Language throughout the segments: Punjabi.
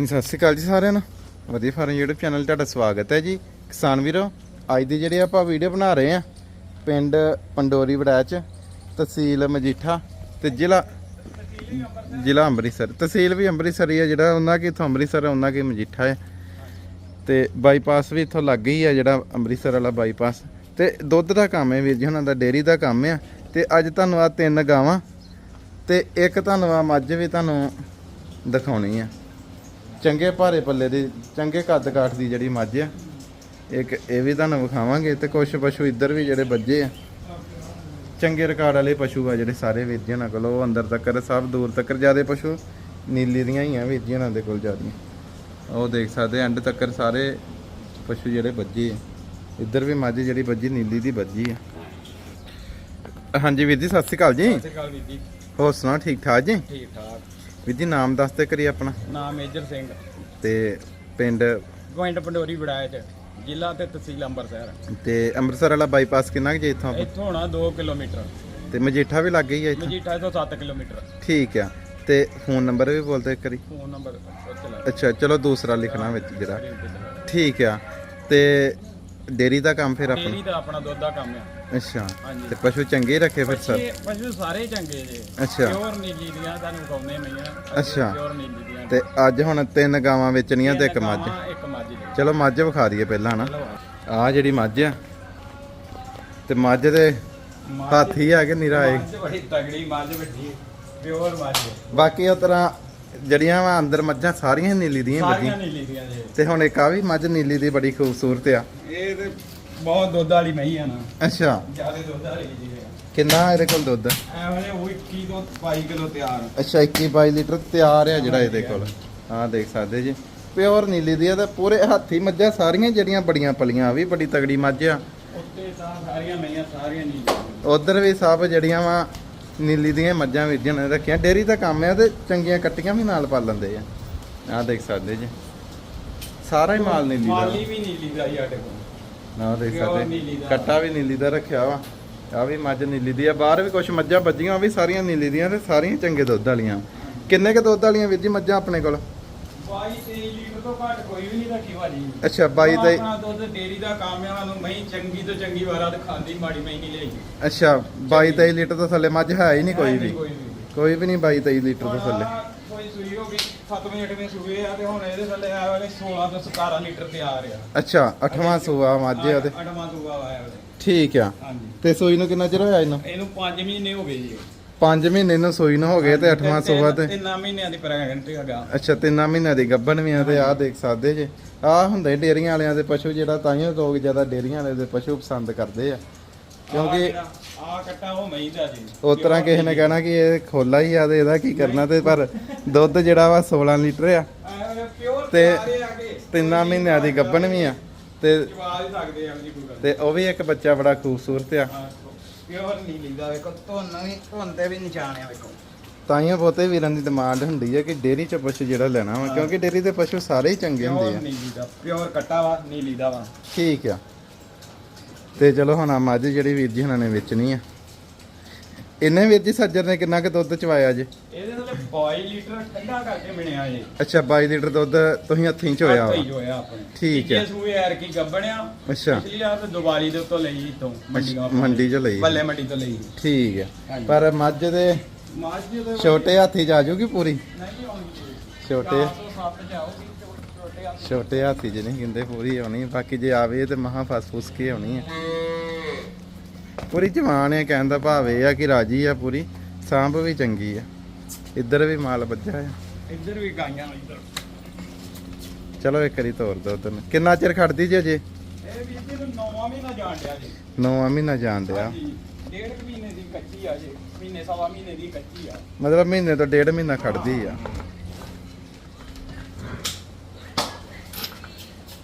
ਹਾਂਜੀ, ਸਤਿ ਸ਼੍ਰੀ ਅਕਾਲ ਜੀ ਸਾਰਿਆਂ ਨੂੰ। ਵਧੀਆ ਫਾਰਮ YouTube ਚੈਨਲ ਤੁਹਾਡਾ ਸਵਾਗਤ ਹੈ ਜੀ। ਕਿਸਾਨ ਵੀਰੋ, ਅੱਜ ਦੀ ਜਿਹੜੀ ਆਪਾਂ ਵੀਡੀਓ ਬਣਾ ਰਹੇ ਆ ਪਿੰਡ ਪੰਡੋਰੀ ਵੜੈਚ ਤਹਿਸੀਲ ਮਜੀਠਾ ਤੇ ਜ਼ਿਲ੍ਹਾ ਜ਼ਿਲ੍ਹਾ ਅੰਮ੍ਰਿਤਸਰ। ਤਹਿਸੀਲ ਵੀ ਅੰਮ੍ਰਿਤਸਰ ਹੀ ਆ, ਜਿਹੜਾ ਉਹਨਾਂ ਕੀ ਇੱਥੋਂ ਅੰਮ੍ਰਿਤਸਰ ਉਹਨਾਂ ਕੀ ਮਜੀਠਾ ਹੈ ਤੇ ਬਾਈਪਾਸ ਵੀ ਇੱਥੋਂ ਲੱਗ ਹੀ ਆ, ਜਿਹੜਾ ਅੰਮ੍ਰਿਤਸਰ ਵਾਲਾ ਬਾਈਪਾਸ ਤੇ ਦੁੱਧ ਦਾ ਕੰਮ ਹੈ ਵੀਰ ਜੀ, ਉਹਨਾਂ ਦਾ ਡੇਅਰੀ ਦਾ ਕੰਮ ਆ। ਤੇ ਅੱਜ ਤੁਹਾਨੂੰ ਆ ਤਿੰਨ ਗਾਵਾਂ, ਤੇ ਇੱਕ ਤੁਹਾਨੂੰ ਆ ਮੱਝ ਵੀ ਤੁਹਾਨੂੰ ਦਿਖਾਉਣੀ ਆ। ਚੰਗੇ ਭਾਰੇ ਪੱਲੇ ਦੀ ਚੰਗੇ ਕੱਦ ਕਾਠ ਦੀ ਜਿਹੜੀ ਮੱਝ ਆ ਇੱਕ ਇਹ ਵੀ ਤੁਹਾਨੂੰ ਵਿਖਾਵਾਂਗੇ ਤੇ ਕੁਝ ਪਸ਼ੂ ਇੱਧਰ ਵੀ ਜਿਹੜੇ ਵੱਜੇ ਆ। ਚੰਗੇ ਰਿਕਾਰਡ ਵਾਲੇ ਪਸ਼ੂ ਆ ਜਿਹੜੇ ਸਾਰੇ ਜੀ ਉਹਨਾਂ ਕੋਲ ਉਹ ਅੰਦਰ ਤੱਕ ਸਭ ਦੂਰ ਤੱਕ ਜਿਆਦੇ ਪਸ਼ੂ ਨੀਲੀ ਦੀਆਂ ਹੀ ਆ ਜੀ ਉਹਨਾਂ ਦੇ ਕੋਲ ਜਿਆਦੀਆਂ। ਉਹ ਦੇਖ ਸਕਦੇ ਐਂਡ ਤੱਕ ਸਾਰੇ ਪਸ਼ੂ ਜਿਹੜੇ ਵੱਜੇ ਆ। ਇੱਧਰ ਵੀ ਮੱਝ ਜਿਹੜੀ ਵੱਜੀ ਨੀਲੀ ਦੀ ਵੱਜੀ ਆ। ਹਾਂਜੀ ਵੀਰ ਜੀ ਸਤਿ ਸ਼੍ਰੀ ਅਕਾਲ ਜੀ। ਸਤਿ ਸ਼੍ਰੀ ਅਕਾਲ ਵੀਰ ਜੀ। ਹੋਰ ਸੁਣਾ ਠੀਕ ਠਾਕ ਜੀ? ਠੀਕ ਠਾਕ। ਵੀਰ ਜੀ ਨਾਮ ਦੱਸ ਤੇ ਕਰੀ ਆਪਣਾ। ਨਾਮ ਮੇਜਰ ਸਿੰਘ। ਤੇ ਪਿੰਡ? ਗੋਇੰਡ ਪੰਡੋਰੀ ਬੜਾਇਚ ਜ਼ਿਲ੍ਹਾ ਤੇ ਤਹਿਸੀਲ ਅੰਮ੍ਰਿਤਸਰ। ਤੇ ਅੰਮ੍ਰਿਤਸਰ ਵਾਲਾ ਬਾਈਪਾਸ ਕਿੰਨਾ ਕੁ ਜੇ ਇੱਥੋਂ ਆਪਾਂ? ਇੱਥੋਂ ਹੋਣਾ 2 ਕਿਲੋਮੀਟਰ। ਤੇ ਮਜੀਠਾ ਵੀ ਲੱਗ ਗਈ ਹੈ ਇੱਥੋਂ? ਮਜੀਠਾ ਤੋਂ 7 ਕਿਲੋਮੀਟਰ। ਠੀਕ ਆ। ਤੇ ਫੋਨ ਨੰਬਰ ਵੀ ਬੋਲ ਦੇ ਕਰੀ ਫੋਨ ਨੰਬਰ ਚਲਾ ਅੱਛਾ ਚਲੋ ਦੂਸਰਾ ਲਿਖਣਾ ਵਿੱਚ ਜਿਹੜਾ। ਠੀਕ ਆ। ਤੇ ਡੇਰੀ ਦਾ ਕੰਮ ਫਿਰ ਆਪਣਾ? ਡੇਰੀ ਦਾ ਆਪਣਾ ਦੁੱਧ ਦਾ ਕੰਮ ਹੈ ਅੱਛਾ ਹਾਂਜੀ ਤੇ ਪਸ਼ੂ ਚੰਗੇ ਹੀ ਰੱਖੇ ਫਿਰ ਸਰ? ਪਸ਼ੂ ਪਸ਼ੂ ਸਾਰੇ ਚੰਗੇ ਜੇ। ਅੱਛਾ। ਪਿਓਰ ਨੀਲੀ ਦੀਆਂ ਤੁਹਾਨੂੰ ਵਿਖਾਉਂਦੇ ਮਈਆਂ ਅੱਛਾ। ਪਿਓਰ ਨੀਲੀ ਦੀਆਂ। ਤੇ ਅੱਜ ਹੁਣ ਤਿੰਨ ਗਾਵਾਂ ਵੇਚਣੀਆਂ ਤੇ ਇੱਕ ਮੱਝ। ਗਾਵਾਂ, ਇੱਕ ਮੱਝ ਚਲੋ ਮੱਝ ਵਿਖਾ ਦਈਏ ਪਹਿਲਾਂ ਨਾ। ਚਲੋ ਆ ਜਿਹੜੀ ਮੱਝ ਆ ਤੇ ਮੱਝ ਦੇ ਮੱਝ- ਹਾਥੀ ਆ ਕੇ ਨਿਰਾ ਏ ਮੱਝ ਬੜੀ ਤਗੜੀ ਮੱਝ ਵੱਡੀ ਪਿਓਰ ਮੱਝ ਬਾਕੀ ਉਹ ਤਰ੍ਹਾਂ ਜਿਹੜੀਆਂ ਵਾ ਅੰਦਰ ਮੱਝਾਂ ਸਾਰੀਆਂ ਨੀਲੀ ਦੀਆਂ ਸਾਰੀਆਂ ਵੱਜੀਆਂ ਨੀਲੀ ਦੀਆਂ ਜੇ। ਤੇ ਹੁਣ ਇੱਕ ਆ ਵੀ ਮੱਝ ਨੀਲੀ ਦੀ ਬੜੀ ਖੂਬਸੂਰਤ ਆ। ਇਹ ਤੇ ਬਹੁਤ ਦੁੱਧ ਵਾਲੀ ਮਹੀਂ ਆ ਨਾ। ਅੱਛਾ। ਜ਼ਿਆਦਾ ਦੁੱਧ ਵਾਲੀ ਜੀ ਹੈ। ਕਿੰਨਾ ਇਹਦੇ ਕੋਲ ਦੁੱਧ? ਐਵੇਂ ਉਹ 21 ਤੋਂ 22 ਕਿਲੋ ਤਿਆਰ। ਅੱਛਾ 21 22 ਲੀਟਰ ਤਿਆਰ ਆ ਜਿਹੜਾ ਇਹਦੇ ਕੋਲ। ਆਹ ਦੇਖ ਸਕਦੇ ਜੀ। ਪਿਓਰ ਨੀਲੀ ਦੀ ਆ ਤੇ ਪੂਰੇ ਹੱਥੀ ਮੱਝਾਂ ਸਾਰੀਆਂ ਜਿਹੜੀਆਂ ਬੜੀਆਂ ਪਲੀਆਂ ਆ ਵੀ ਬੜੀ ਤਗੜੀ ਮੱਝ ਆ। ਉੱਤੇ ਤਾਂ ਸਾਰੀਆਂ ਮਈਆਂ ਸਾਰੀਆਂ ਨਹੀਂ ਉਧਰ ਵੀ ਸਭ ਜਿਹੜੀਆਂ ਵਾ ਨੀਲੀ ਦੀਆਂ ਮੱਝਾਂ ਵੀਰਜਨ ਨੇ ਰੱਖੀਆਂ। ਡੇਰੀ ਦਾ ਕੰਮ ਆ ਤੇ ਚੰਗੀਆਂ ਕੱਟੀਆਂ ਵੀ ਨਾਲ ਪਾ ਲੈਂਦੇ ਆ। ਆਹ ਦੇਖ ਸਕਦੇ ਜੀ। ਸਾਰਾ ਹੀ ਮਾਲ ਨੀਲੀ ਦਾ। ਮਾਲੀ ਵੀ ਨੀਲੀ ਦਾ ਹੀ ਸਾਡੇ ਕੋਲ। ਆਹ ਦੇਖ ਸਕਦੇ। ਕੱਟਾ ਵੀ ਨੀਲੀ ਦਾ ਰੱਖਿਆ ਵਾ। ਆ ਵੀ ਮੱਝ ਨੀਲੀ ਦੀ ਆ। ਬਾਹਰ ਵੀ ਕੁਝ ਮੱਝਾਂ ਉਹ ਵੀ ਸਾਰੀਆਂ ਨੀਲੀ ਦੀਆਂ ਤੇ ਸਾਰੀਆਂ ਚੰਗੇ ਦੁੱਧ ਵਾਲੀਆਂ। ਕਿੰਨੇ ਕ ਦੁੱਧ ਵਾਲੀਆਂ ਵੀਰ ਜੀ ਮੱਝਾਂ ਆਪਣੇ ਕੋਲ? 22 23 ਲੀਟਰ ਤੋਂ ਘੱਟ ਕੋਈ ਵੀ ਨਹੀਂ ਰੱਖੀ ਭਾਜੀ। ਅੱਛਾ 22 ਤੇ ਆਪਣਾ ਦੁੱਧ ਡੇਰੀ ਦਾ ਕੰਮ ਸਾਨੂੰ ਮਹੀਂ ਚੰਗੀ ਤੋਂ ਚੰਗੀ ਵਾਰਾ ਖਾਂਦੀ ਮਾੜੀ ਮਹੀਂ ਨਹੀਂ ਲਈ ਅੱਛਾ 22 23 ਲੀਟਰ ਤੋਂ ਥੱਲੇ ਮੱਝ ਹੈ ਹੀ ਨਹੀਂ ਕੋਈ ਵੀ। ਕੋਈ ਵੀ। ਨਹੀਂ 22 23 ਲੀਟਰ ਤੋਂ ਥੱਲੇ। ਹੁਣ ਆਹ ਕੋਈ ਸੂਈ ਹੋ ਗਈ 7ਵੇਂ 8ਵੇਂ ਸੂਏ ਆ ਤੇ ਹੁਣ ਇਹਦੇ ਥੱਲੇ ਆ ਵਾਲੇ 16 ਤੋਂ 17 ਲੀਟਰ ਤਿਆਰ ਆ ਅੱਛਾ ਅੱਠਵਾਂ ਸੂਆ ਮੱਝ ਆ ਉਹਦੇ। ਅਠਵਾਂ ਸੂਆ ਆਇਆ ਉਹਦੇ ਠੀਕ ਆ। ਹਾਂਜੀ। ਤੇ ਸੂਈ ਨੂੰ ਕਿੰਨਾ ਚਿਰ ਹੋਇਆ ਇਹਨੂੰ? ਇਹਨੂੰ 5 ਮਹੀਨੇ ਹੋ ਗਏ ਜੀ। 5 ਮਹੀਨੇ ਨੂੰ ਸੂਈ ਨੂੰ ਹੋ ਗਏ ਤੇ ਅੱਠਵਾਂ ਸੂਆ ਤੇ? ਤਿੰਨ ਮਹੀਨਿਆਂ ਦੀ ਪ੍ਰੈਗਨੈਂਟ ਹੈਗਾ। ਅੱਛਾ ਤਿੰਨਾਂ ਮਹੀਨਿਆਂ ਦੀ ਗੱਭਣ ਵੀ ਆ ਤੇ ਆਹ ਦੇਖ ਸਕਦੇ ਜੇ। ਆਹ ਹੁੰਦੇ ਡੇਰੀਆਂ ਵਾਲਿਆਂ ਦੇ ਪਸ਼ੂ ਜਿਹੜਾ ਤਾਈਓ ਲੋਕ ਜ਼ਿਆਦਾ ਡੇਰੀਆਂ ਵਾਲੇ ਦੇ ਪਸ਼ੂ ਪਸੰਦ ਕਰਦੇ ਆ। ਕਿਉਂਕਿ ਆ ਕੱਟਾ ਉਹ ਮਹੀਂ ਦਾ ਜੀ। ਉਸ ਤਰ੍ਹਾਂ ਕਿਸੇ ਨੇ ਕਹਿਣਾ ਕਿ ਇਹ ਖੋਲਾ ਹੀ ਆ ਤੇ ਇਹਦਾ ਕੀ ਕਰਨਾ ਤੇ ਪਰ ਦੁੱਧ ਜਿਹੜਾ ਵਾ 16 ਲੀਟਰ ਆ। ਪਿਓਰ ਤੇ ਤਿੰਨਾਂ ਮਹੀਨਿਆਂ ਦੀ ਗੱਭਣ ਵੀ ਆ। ਤੇ ਜਵਾਬ ਹੀ ਸਕਦੇ ਆ ਜੀ ਕੋਈ ਗੱਲ ਤੇ ਉਹ ਵੀ ਇੱਕ ਬੱਚਾ ਬੜਾ ਖੂਬਸੂਰਤ ਆ। ਪਿਓਰ ਨਹੀਂ ਲਿੰਦਾ ਵੇਖੋ ਧੁੰਨ ਵੀ ਧੁੰਨ ਤੇ ਵੀ ਨਿਸ਼ਾਨ ਆ ਵੇਖੋ। ਤਾਈਓ ਬਹੁਤੇ ਵੀਰਾਂ ਦੀ ਡਿਮਾਂਡ ਹੁੰਦੀ ਹੈ ਕਿ ਡੇਰੀ ਚ ਪਸ਼ੂ ਜਿਹੜਾ ਲੈਣਾ ਵਾ ਕਿਉਂਕਿ ਡੇਰੀ ਦੇ ਪਸ਼ੂ ਸਾਰੇ ਹੀ ਚੰਗੇ ਹੁੰਦੇ ਆ। ਨੀਲੀ ਦਾ ਪਿਓਰ ਕੱਟਾ ਵਾ ਨੀਲੀ ਦਾ ਵਾ। ਠੀਕ ਆ। ਤੇ ਚਲੋ ਹੁਣ ਆ ਮੱਝ ਜਿਹੜੀ ਵੀਰ ਜੀ ਹੁਣਾਂ ਨੇ ਵੇਚਣੀ ਆ। ਇਹਨੇ ਵੀਰ ਜੀ ਸੱਜਰ ਨੇ ਕਿੰਨਾ ਕੁ ਦੁੱਧ ਚਵਾਇਆ ਜੇ? ਇਹਦੇ ਥੱਲੇ 22 ਲੀਟਰ ਠੰਡਾ ਕਰਕੇ ਮਿਲਿਆ ਜੀ। ਅੱਛਾ 22 ਲੀਟਰ ਦੁੱਧ ਤੁਸੀਂ ਹੱਥੀਂ ਚ ਹੋਇਆ ਹੀ ਹੋਇਆ ਆਪਣੇ। ਠੀਕ ਹੈ। ਸੂਏ ਯਾਰ ਕੀ ਗੱਬਣਿਆ ਅੱਛਾ। ਪਿਛਲੀ ਵਾਰ ਤੇ ਦੁਬਾਰੀ ਦੇ ਉੱਤੋਂ ਲਈ ਇਤੋਂ ਅੱਛਾ, ਮੰਡੀ ਚ ਲਈ। ਬੱਲੇ ਮੰਡੀ ਤੋਂ ਲਈ ਠੀਕ ਆ। ਹਾਂਜੀ। ਪਰ ਮੱਝ ਦੇ ਮਾਝ ਦੇ ਛੋਟੇ ਹਾਥੀ ਚ ਆ ਜਾਊਗੀ ਪੂਰੀ? ਨਹੀਂ ਆਉਣੀ ਛੋਟੇ? 407 ਜਾਊਗੀ ਛੋਟੇ ਆ ਹਾਥੀ ਨਹੀਂ ਕਹਿੰਦੇ ਪੂਰੀ ਆਉਣੀ ਬਾਕੀ ਜੇ ਆਵੇ ਤੇ ਮਹਾ ਫਸ ਫੁਸ ਕੇ ਆਉਣੀ ਆ। ਪੂਰੀ ਜਵਾਨ ਹੈ ਕਹਿਣ ਦਾ ਭਾਵ ਇਹ ਆ ਕਿ ਰਾਜੀ ਆ ਪੂਰੀ ਸਾਂਭ ਵੀ ਚੰਗੀ ਆ। ਇੱਧਰ ਵੀ ਮਾਲ ਵੱਜਾ ਆ। ਇੱਧਰ ਵੀ ਗਾਈਆਂ ਇੱਧਰ। ਚਲੋ ਇੱਕ ਵਾਰੀ ਤੋਰ ਦੋ ਉਧਰ ਕਿੰਨਾ ਚਿਰ ਖੜਦੀ ਜੇ ਅਜੇ? ਇਹ ਵੀ ਜੀ ਨੂੰ ਨੌਵਾਂ ਮਹੀਨਾ ਜਾਣ ਡਿਆ ਜੀ। ਨੌਵਾਂ ਮਹੀਨਾ ਜਾਣ ਡਿਆ। ਹਾਂਜੀ ਡੇਢ ਕੁ ਮਹੀਨੇ ਦੀ ਕੱਚੀ ਆ ਜੀ। ਮਹੀਨੇ ਸਵਾ ਮਹੀਨੇ ਦੀ ਕੱਚੀ ਆ। ਮਤਲਬ ਮਹੀਨੇ ਤੋਂ ਡੇਢ ਮਹੀਨਾ ਖੜਦੀ ਆ।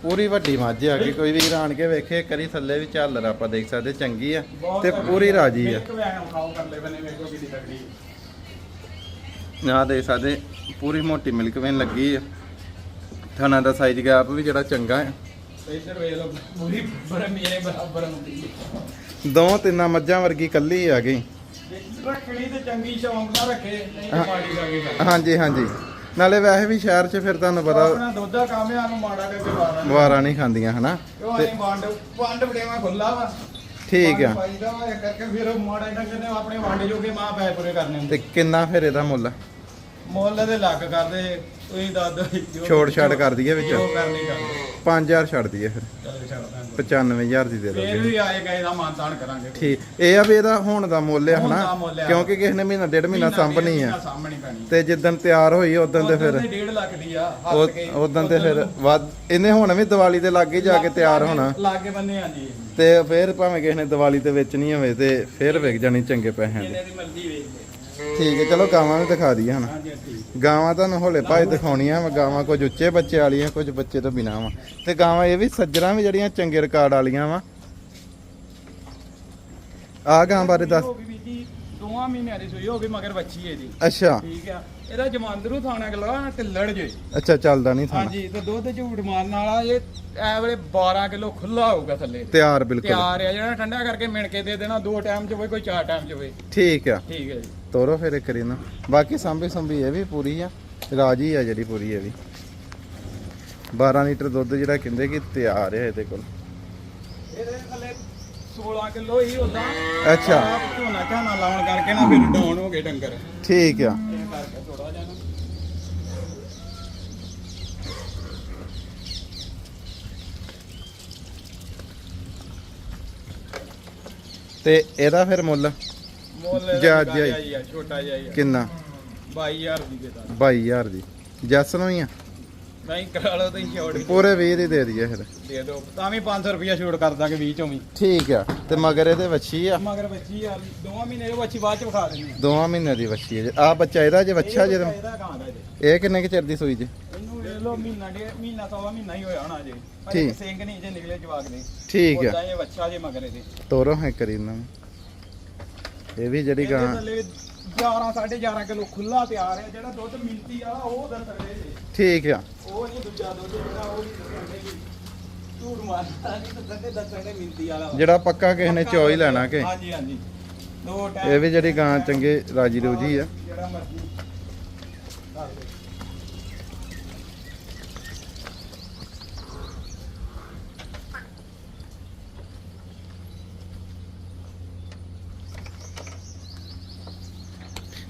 ਪੂਰੀ ਵੱਡੀ ਮੱਝ ਆ ਗਈ। ਕੋਈ ਵੀਰ ਆਣ ਕੇ ਵੇਖੇ ਕਰੀ ਥੱਲੇ ਵੀ ਝਾਲਰ ਆਪਾਂ ਦੇਖ ਸਕਦੇ ਚੰਗੀ ਆ ਤੇ ਪੂਰੀ ਰਾਜੀ ਆ। ਆ ਦੇਖ ਸਕਦੇ ਪੂਰੀ ਮੋਟੀ ਮਿਲਕ ਵੇਨ ਲੱਗੀ ਆ। ਥਾਣਾ ਦਾ ਸਾਈਜ਼ ਗੈਪ ਵੀ ਜਿਹੜਾ ਚੰਗਾ ਆ। ਦੋ ਤਿੰਨਾਂ ਮੱਝਾਂ ਵਰਗੀ ਕੱਲੀ ਆ ਗਈ। ਰੱਖਣੀ ਤੇ ਚੰਗੀ ਸ਼ੌਂਕ ਨਾਲ ਰੱਖੇ ਨਹੀਂ ਤੇ ਹਾਂ। ਮਾੜੀ ਲੱਗੇ ਹਾਂਜੀ ਹਾਂਜੀ। ਨਾਲੇ ਵੈਸੇ ਵੀ ਸ਼ਹਿਰ 'ਚ ਫਿਰ ਤੁਹਾਨੂੰ ਪਤਾ ਆਪਣਾ ਦੁੱਧ ਦਾ ਕੰਮ ਹੈ ਨੂੰ ਮਾੜਾ ਕਰਕੇ ਵਾਰਾਂ ਵਾਰਾਂ ਨਹੀਂ ਖਾਂਦੀਆਂ ਹਨਾ? ਉਹ ਅਸੀਂ ਵੰਡ ਵੰਡ ਵਡੇਵਾ ਖੁੱਲਾ ਵਾ। ਠੀਕ ਆ। ਪਾਈਦਾ ਵਾ ਇਹ ਕਰਕੇ ਫਿਰ ਉਹ ਮਾੜਾ ਡੰਗਰ ਨੇ ਆਪਣੇ ਵੰਡ ਜੋਗੇ ਮਾਂ ਪੈ ਪੂਰੇ ਕਰਨੇ ਹੁੰਦੇ। ਤੇ ਕਿੰਨਾ ਫਿਰ ਇਹਦਾ ਮੁੱਲ? ਮੁੱਲ ਦੇ ਲੱਗ ਕਰਦੇ ਤੁਸੀਂ ਦੱਸ ਦਿਓ ਛੋੜ ਛਾੜ ਕਰ ਦਈਏ ਵਿੱਚ। ਜੋ ਕਰਨੀ ਕਰ 5000 ਛੱਡ ਦਈਏ ਫਿਰ। ਚੱਲ ਛੱਡ ਦਾਂਗੇ। 95000 ਦੀ ਦੇ ਫੇਰ ਦੋਗੇ ਵੀ ਆਏ ਗਏ ਦਾ ਮਾਨਤਾਨ ਕਰਾਂਗੇ। ਠੀਕ। ਇਹ ਆ ਵੀ ਇਹਦਾ ਹੁਣ ਦਾ ਮੁੱਲ ਹੁਣ ਹਨਾ? ਦਾ ਮੁੱਲ ਆ। ਕਿਉਂਕਿ ਕਿਸੇ ਨੇ ਮਹੀਨਾ ਡੇਢ ਮਹੀਨਾ ਸਾਂਭਣੀ ਆ। ਪੈਣੀ। ਤੇ ਜਿੱਦਣ ਤਿਆਰ ਹੋਈ ਉਦੋਂ ਤੇ ਫਿਰ 1.5 ਲੱਖ ਦੀ ਆ ਹੱਥ ਕੇ। ਉਦੋਂ ਤੇ ਫਿਰ ਵੱਧ। ਇਹਨੇ ਹੁਣ ਵੀ ਦੀਵਾਲੀ ਦੇ ਲਾਗੇ ਜਾ ਕੇ ਤਿਆਰ ਹੋਣਾ। ਲਾਗੇ ਬੰਨੇ ਆ ਜੀ। ਤੇ ਫਿਰ ਭਾਵੇਂ ਕਿਸੇ ਨੇ ਦੀਵਾਲੀ ਤੇ ਵੇਚਣੀ ਹੋਵੇ ਤੇ ਫਿਰ ਵਿਕ ਜਾਣੀ ਚੰਗੇ ਪੈਸਿਆਂ ਦੀ। ਜਿੰਨੇ ਦੀ ਮਰਜ਼ੀ ਵੇਚ ਲੈ ਠੀਕ ਹੈ ਚਲੋ ਗਾਵਾਂ ਵੀ ਦਿਖਾ ਦਈਏ ਹੁਣ। ਗਾਵਾਂ ਤੁਹਾਨੂੰ ਹੌਲੇ ਭਾਈ ਦਿਖਾਉਣੀਆਂ ਵਾ ਗਾਵਾਂ ਕੁਝ ਉੱਚੇ ਬੱਚੇ ਵਾਲੀਆਂ ਕੁਝ ਬੱਚੇ ਤੋਂ ਬਿਨਾਂ ਵਾ। ਤੇ ਗਾਵਾਂ ਇਹ ਵੀ ਸੱਜਰਾਂ ਵੀ ਜਿਹੜੀਆਂ ਚੰਗੇ ਰਿਕਾਰਡ ਵਾਲੀਆਂ ਵਾ। ਆ ਗਾਂ ਬਾਰੇ ਦੱਸ। ਦੋਵਾਂ ਮਹੀਨਿਆਂ ਦੀ ਸੂਈ ਹੋ ਗਈ ਮਗਰ ਬੱਚੀ ਹੈ ਜੀ। ਅੱਛਾ। ਠੀਕ ਆ। ਇਹਦਾ ਜਮਾਂਦਰੂ ਥਾਣਾ ਗਲਾ ਤੇ ਲੜ ਜੇ। ਅੱਛਾ ਚੱਲਦਾ ਨਹੀਂ ਥਾਣਾ। ਹਾਂਜੀ ਤੇ ਦੁੱਧ ਝੂਠ ਮਾਰਨ ਵਾਲਾ ਇਹ ਐ ਵੇਲੇ 12 ਕਿਲੋ ਖੁੱਲਾ ਹੋਊਗਾ ਥੱਲੇ। ਤਿਆਰ ਬਿਲਕੁਲ। ਤਿਆਰ ਆ ਜਿਹੜਾ ਠੰਡਾ ਕਰਕੇ ਮਿਣ ਕੇ ਦੇ ਦੇਣਾ ਦੋ ਟਾਈਮ ਚ ਹੋਵੇ ਕੋਈ ਚਾਰ ਟਾਈਮ ਚ ਹੋਵੇ। ਠੀਕ ਆ। ਠੀਕ ਹੈ ਜੀ। ਤੋਰੋ ਫਿਰ ਕਰੀ ਨਾ ਬਾਕੀ ਸਾਂਭੀ ਸੰਭੀ ਇਹ ਵੀ ਪੂਰੀ ਆ। ਰਾਜੀ ਆ ਜਿਹੜੀ ਪੂਰੀ ਇਹ ਵੀ। 12 ਲੀਟਰ ਦੁੱਧ ਜਿਹੜਾ ਕਹਿੰਦੇ ਕਿ ਤਿਆਰ ਹੈ ਇਹਦੇ ਕੋਲ। ਇਹਦੇ ਥੱਲੇ 16 ਕਿਲੋ ਹੀ ਉਦਾਂ ਅੱਛਾ। ਝੋਨਾ ਝਾਨਾ ਲਾਉਣ ਕਰਕੇ ਨਾ ਫਿਰ ਡਾਊਨ ਹੋ ਗਏ ਡੰਗਰ। ਠੀਕ ਆ। ਤੇ ਇਹਦਾ ਫਿਰ ਮੁੱਲ? ਮੁੱਲ ਜਾ- ਜਾ- ਹੀ। ਆ, ਛੋਟਾ ਜਿਹਾ ਹੀ ਆ। ਕਿੰਨਾ? 22000 ਦੀ ਦੇਤਾ 22000 ਦੀ। ਜੱਸ ਨੂੰ ਹੀ ਆ? ਨਹੀਂ ਕਰਾ ਲਓ ਤੁਸੀਂ ਛੋੜ ਪੂਰੇ 20 ਦੀ ਦੇ ਦਈਏ ਫਿਰ। ਦੇ ਦਿਓ ਤਾਂ ਵੀ 500 ਰੁਪਇਆ ਛੋੜ ਕਰ ਦਾਂਗੇ 20 ਚੋਂ ਵੀ। ਠੀਕ ਆ ਤੇ ਮਗਰ ਇਹਦੇ ਵੱਛੀ ਆ? ਮਗਰ ਬੱਚੀ ਆ ਦੋਵਾਂ ਮਹੀਨੇ ਦੀ ਬੱਚੀ ਬਾਅਦ ਚ ਵਿਖਾ ਦੇਣੀ ਆ। ਦੋਵਾਂ ਮਹੀਨੇ ਦੀ ਵੱਛੀ ਹੈ ਆ ਬੱਚਾ ਇਹਦਾ ਜੇ ਵੱਛਾ ਜੇ ਬੱਚਾ ਇਹਦਾ ਗਾਂ ਦਾ ਜੇ? ਇਹ ਕਿੰਨੇ ਕੁ ਚਿਰ ਦੀ ਸੂਈ ਜੇ? ਇਹਨੂੰ ਵੇਖ ਲਓ ਮਹੀਨਾ ਡੇ ਮਹੀਨਾ ਸਵਾ ਮਹੀਨਾ ਹੀ ਹੋਇਆ ਹੋਣਾ ਜੇ। ਪਰ ਠੀਕ। ਸਿੰਘ ਨਹੀਂ ਜੇ ਨਿਕਲੇ ਜਵਾਕ ਦੇ। ਠੀਕ ਆ। ਉਦਾਂ ਇਹ ਬੱਚਾ ਜੇ ਮਗਰ ਇਹਦੇ। ਤੋਰੋ ਹੈ ਕਰੀ ਇਹਨਾਂ ਨੂੰ। ਇਹ ਵੀ ਜਿਹੜੀ ਗਾਂ ਥੱਲੇ 11 11.5 ਕਿਲੋ ਖੁੱਲਾ ਤਿਆਰ ਹੈ ਜਿਹੜਾ ਦੁੱਧ ਮਿੰਤੀ ਵਾਲਾ ਉਹ ਦੱਸ ਸਕਦੇ ਜੇ ਠੀਕ ਆ। ਉਹ ਨਹੀਂ ਦੂਜਾ ਦੁੱਧ ਜਿਹੜਾ ਉਹ ਨਹੀਂ ਦੱਸਦੇ ਜੀ ਝੂਠ ਮਾਰਦਾ ਨਹੀਂ ਵਾਲਾ। ਜਿਹੜਾ ਪੱਕਾ ਕਿਸੇ ਨੇ ਚੋ ਹੀ ਲੈਣਾ ਕਿ। ਹਾਂਜੀ ਹਾਂਜੀ। ਇਹ ਵੀ ਜਿਹੜੀ ਗਾਂ ਚੰਗੇ ਰਾਜੀ ਰੋਜੀ ਆ। ਜਿਹੜਾ ਮਰਜ਼ੀ ਕਰ ਲਓ।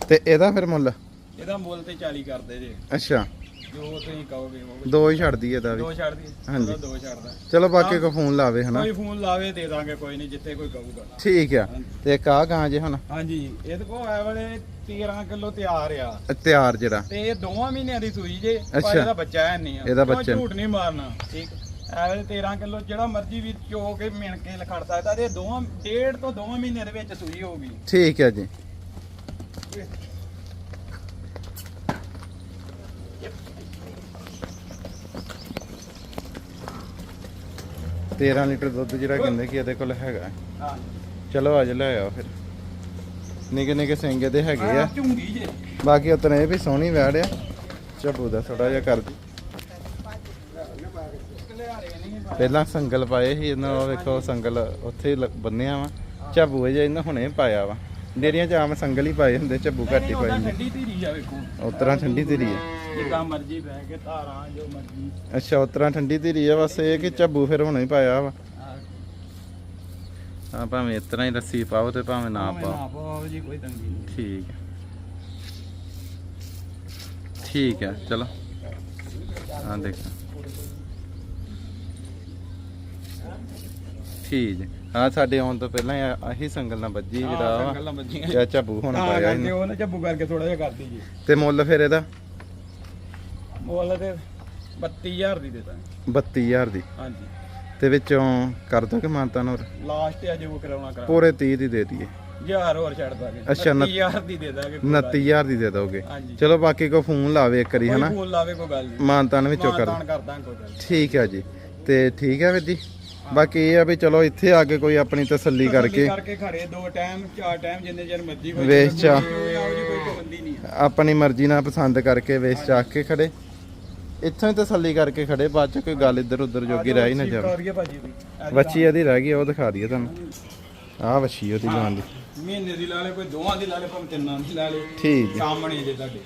ਤੇ ਇਹਦਾ ਫਿਰ ਮੁੱਲ? ਇਹਦਾ ਮੁੱਲ ਤੇ 40 ਕਰਦੇ ਜੇ। ਅੱਛਾ। ਜੋ ਤੁਸੀਂ ਕਹੋਗੇ ਉਹ ਦੋ ਹੀ ਛੱਡਦੀ ਇਹਦਾ ਵੀ। ਦੋ ਛੱਡ ਦੀ ਹਾਂਜੀ। ਦੋ ਛੱਡਦਾ। ਚਲੋ ਬਾਕੀ ਕੋ ਫੋਨ ਲਾਵੇ ਹਨਾ? ਕੋਈ ਫੋਨ ਲਾਵੇ ਦੇ ਦਾਂਗੇ ਕੋਈ ਨਹੀਂ ਜਿੱਥੇ ਕੋਈ ਕਹੂਗਾ। ਠੀਕ ਆ। ਤੇ ਇੱਕ ਆ ਗਾਂ ਜੇ ਹੁਣ? ਹਾਂਜੀ। ਇਹਦੇ ਕੋਲ ਆਏ ਵਾਲੇ 13 ਕਿਲੋ ਤਿਆਰ ਆ। ਤਿਆਰ ਜਿਹੜਾ। ਤੇ ਇਹ ਦੋਵਾਂ ਮਹੀਨਿਆਂ ਦੀ ਸੂਈ ਜੇ। ਪਰ ਇਹਦਾ ਬੱਚਾ ਹੈ ਨਹੀਂ ਆ। ਇਹਦਾ ਬੱਚਾ। ਝੂਠ ਨਹੀਂ ਮਾਰਨਾ। ਠੀਕ। ਐ ਵੇਲੇ 13 ਕਿਲੋ ਜਿਹੜਾ ਮਰਜ਼ੀ ਵੀ ਚੋ ਕੇ ਮਿਣ ਕੇ ਲਖੜ ਸਕਦਾ ਤੇ ਇਹ ਦੋਵਾਂ ਡੇਢ ਤੋਂ ਦੋਵਾਂ ਮਹੀਨਿਆਂ ਦੇ ਵਿੱਚ ਸੂਈ ਹੋਊਗੀ। ਠੀਕ ਹੈ ਜੀ। ਤੇਰਾਂ ਲੀਟਰ ਦੁੱਧ ਜਿਹੜਾ ਕਹਿੰਦੇ ਕਿ ਇਹਦੇ ਕੋਲ ਹੈਗਾ। ਹਾਂ ਚਲੋ ਅੱਜ ਲੈ ਆਓ ਫਿਰ। ਨਿੱਕੇ ਨਿੱਕੇ ਸਿੰਗੇ ਦੇ ਹੈਗੇ ਆ। ਝੁੰਗੀ ਜੇ ਬਾਕੀ ਉਤਨੇ ਇਹ ਵੀ ਸੋਹਣੀ ਵੈੜ ਆ। ਝੱਬੂ ਦਾ ਥੋੜਾ ਜਿਹਾ ਕਰਦੀ ਲਿਆਰੇ ਪਹਿਲਾਂ ਸੰਗਲ ਪਾਏ ਸੀ, ਇਹਨਾਂ ਉਹ ਵੇਖੋ ਸੰਗਲ ਉੱਥੇ ਬੰਨਿਆ ਵਾ। ਝੱਬੂ ਜੇ ਇਹਨਾਂ ਹੁਣੇ ਪਾਇਆ ਵਾ। ਡੇਰੀਆਂ ਚ ਆਮ ਸੰਗਲ ਹੀ ਪਾਏ ਹੁੰਦੇ ਝੱਬੂ ਘੱਟ ਹੀ ਪਾਏ ਹੁੰਦੇ। ਠੰਡੀ ਧੀਰੀ ਆ ਵੇਖੋ। ਉਤਰਾਂ ਠੰਡੀ ਧੀਰੀ ਹੈ ਜਿੱਦਾਂ ਮਰਜ਼ੀ ਬਹਿ ਕੇ ਧਾਰਾਂ ਜੋ ਮਰਜ਼ੀ। ਅੱਛਾ ਉਤਰਾਂ ਠੰਡੀ ਧੀਰੀ ਆ ਬਸ ਇਹ ਕਿ ਝੱਬੂ ਫਿਰ ਹੁਣੇ ਹੀ ਪਾਇਆ ਵਾ। ਹਾਂ। ਭਾਵੇਂ ਇਤਨਾ ਹੀ ਰੱਸੀ ਪਾਓ ਤੇ ਭਾਵੇਂ ਨਾ ਪਾਓ ਨਾ ਪਾਓ। ਜੀ ਕੋਈ ਤੰਗੀ ਨਹੀਂ। ਠੀਕ ਹੈ ਠੀਕ ਹੈ ਚਲੋ। ਹਾਂ ਦੇਖੋ। ਠੀਕ ਹੈ ਹਾਂ ਸਾਡੇ ਆਉਣ ਤੋਂ ਪਹਿਲਾਂ ਇਹ- ਆਹੀ ਸੰਗਲ ਨਾਲ ਵੱਜੀ ਜਿਹੜਾ ਵਾ। ਗੱਲਾਂ ਬੱਜੀਆਂ ਝੱਬੂ ਹੁਣ ਪਾਇਆ ਕਰਕੇ ਇਹਨੇ। ਉਹ ਨਾ ਝੱਬੂ ਕਰਕੇ ਥੋੜਾ ਜਿਹਾ ਕਰਦੀ ਜੀ। ਤੇ ਮੁੱਲ ਫਿਰ ਇਹਦਾ? ਮੁੱਲ ਤੇ 32000 ਦੀ ਦੇ ਦਾਂਗੇ। 32000 ਦੀ। ਹਾਂਜੀ। ਤੇ ਵਿੱਚੋਂ ਕਰ ਦੋਗੇ ਮਾਨਤਾ ਨੂੰ ਲਾਸਟ ਆ ਜੋ ਕਰਾਉਣਾ ਕਰਾ ਪੂਰੇ 30 ਦੀ ਦੇ ਦਈਏ। ਹਜ਼ਾਰ ਹੋਰ ਛੱਡ ਦਾਂਗੇ। ਅੱਛਾ, ਉਨੱਤੀ- 30000 ਦੀ ਦੇ ਦਾਂਗੇ 29000 ਦੀ ਦੇ ਦੋਗੇ। ਹਾਂਜੀ। ਚਲੋ ਬਾਕੀ ਕੋ ਫੋਨ ਲਾਵੇ ਇੱਕ ਵਾਰੀ ਹਨਾ? ਕੋਈ ਫੋਨ ਲਾਵੇ ਕੋਈ ਗੱਲ ਨਹੀਂ। ਮਾਨਤਾਨ ਵਿੱਚੋਂ ਕਰ ਮਾਨਤਾਨ ਕਰ ਦਾਂਗੇ ਕੋਈ ਗੱਲ ਨੀ। ਠੀਕ ਹੈ ਜੀ। ਤੇ ਠੀਕ ਹੈ ਵੀਰ ਜੀ? ਬਾਕੀ ਇਹ ਆ ਵੀ ਚਲੋ ਇੱਥੇ ਆ ਕੇ ਕੋਈ ਆਪਣੀ ਤਸੱਲੀ ਕਰਕੇ ਕਰਕੇ ਖੜੇ ਦੋ ਟਾਈਮ ਚਾਰ ਟਾਈਮ ਜਿੰਨੇ ਚਿਰ ਮਰਜ਼ੀ ਕੋਈ ਵੇਚ ਚਾ। ਆਪਣੀ ਮਰਜ਼ੀ ਨਾਲ ਪਸੰਦ ਕਰਕੇ ਵੇਚ ਚਾਕ ਕੇ ਖੜੇ। ਇੱਥੋਂ ਹੀ ਤਸੱਲੀ ਕਰਕੇ ਖੜੇ ਬਾਅਦ ਚ ਕੋਈ ਗੱਲ ਇੱਧਰ ਉੱਧਰ ਜੋਗੀ ਰਹਿ ਹੀ ਨਾ ਜਾਵੇ। ਬੱਚੀ ਇਹਦੀ ਰਹਿ ਗਈ ਉਹ ਦਿਖਾ ਦਈਏ ਤੁਹਾਨੂੰ। ਆਹ ਵੱਛੀ ਉਹਦੀ ਜਾਨ ਦੀ। ਮਹੀਨੇ ਦੀ ਲਾ ਲੈ ਕੋਈ ਦੋਵਾਂ ਦੀ ਲਾ ਲੈ ਭਾਵੇਂ ਤਿੰਨਾਂ ਦੀ ਲਾ ਲੈ ਠੀਕ ਹੈ। ਸਾਹਮਣੇ ਜੇ ਤੁਹਾਡੇ।